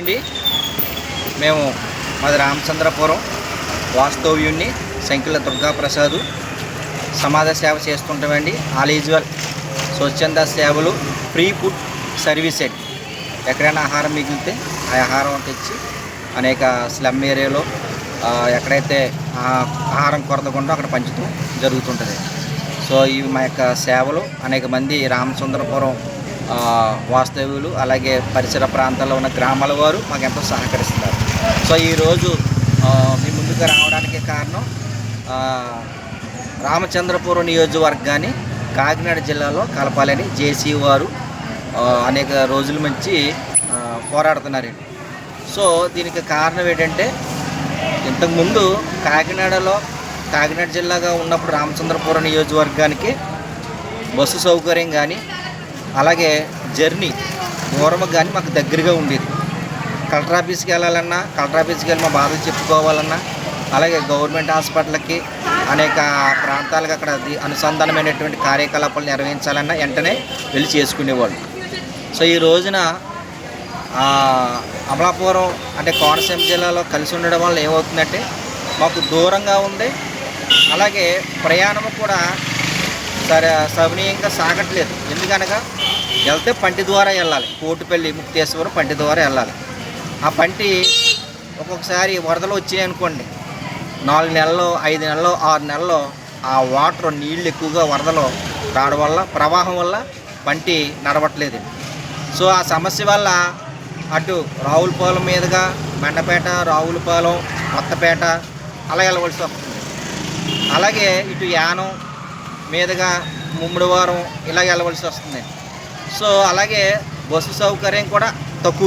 అండి మేము మాది రామచంద్రపురం వాస్తవ్యుణ్ణి శంకుల దుర్గాప్రసాద్. సమాజ సేవ చేస్తుంటామండి. ఆల్ యూజువల్ స్వచ్ఛంద సేవలు ఫ్రీ ఫుడ్ సర్వీస్ అండి ఎక్కడైనా ఆహారం మిగిలితే ఆ ఆహారం తెచ్చి అనేక స్లమ్ ఏరియాలో ఎక్కడైతే ఆ ఆహారం కొరతకుండా అక్కడ పంచుతూ జరుగుతుంటుంది. సో ఇవి మా యొక్క సేవలు అనేక మంది రామచంద్రపురం వాస్తవ్యులు అలాగే పరిసర ప్రాంతాల్లో ఉన్న గ్రామాల వారు మాకు ఎంతో సహకరిస్తున్నారు. సో ఈరోజు మీ ముందుకు రావడానికి కారణం రామచంద్రపురం నియోజకవర్గాన్ని కాకినాడ జిల్లాలో కలపాలని జేసీ వారు అనేక రోజుల నుంచి పోరాడుతున్నారండి సో దీనికి కారణం ఏంటంటే ఇంతకుముందు కాకినాడలో కాకినాడ జిల్లాగా ఉన్నప్పుడు రామచంద్రపురం నియోజకవర్గానికి బస్సు సౌకర్యం కానీ అలాగే జర్నీ దూరం కానీ మాకు దగ్గరగా ఉండేది. కలెక్టర్ ఆఫీస్కి వెళ్ళాలన్నా కలెక్టర్ ఆఫీస్కి వెళ్ళి మా బాధలు చెప్పుకోవాలన్నా అలాగే గవర్నమెంట్ హాస్పిటల్కి అనేక ప్రాంతాలకు అక్కడ అనుసంధానమైనటువంటి కార్యకలాపాలు నిర్వహించాలన్నా వెంటనే వెళ్ళి చేసుకునేవాళ్ళు. సో ఈ రోజున అమలాపురం అంటే కోనసీమ జిల్లాలో కలిసి ఉండడం వల్ల ఏమవుతుందంటే మాకు దూరంగా ఉంది అలాగే ప్రయాణం కూడా సరే సవనీయంగా సాగట్లేదు. ఎందుకనగా వెళ్తే పంటి ద్వారా వెళ్ళాలి. కోటిపల్లి ముక్తేశ్వరం పంటి ద్వారా వెళ్ళాలి. ఆ పంటి ఒక్కొక్కసారి వరదలు వచ్చాయి అనుకోండి. నాలుగు నెలలు ఐదు నెలలు ఆరు నెలలు ఆ వాటర్ నీళ్ళు ఎక్కువగా వరదలు రావడం వల్ల ప్రవాహం వల్ల పంటి నడవట్లేదు. సో ఆ సమస్య వల్ల అటు రావులపాలెం మీదుగా మెండపేట రావులపాలెం కొత్తపేట అలా వెళ్ళవలసి వస్తుంది. అలాగే ఇటు యానం మీదుగా ముమ్మడివారం ఇలా వెళ్ళవలసి వస్తుంది. సో అలాగే బస్సు సౌకర్యం కూడా తక్కువ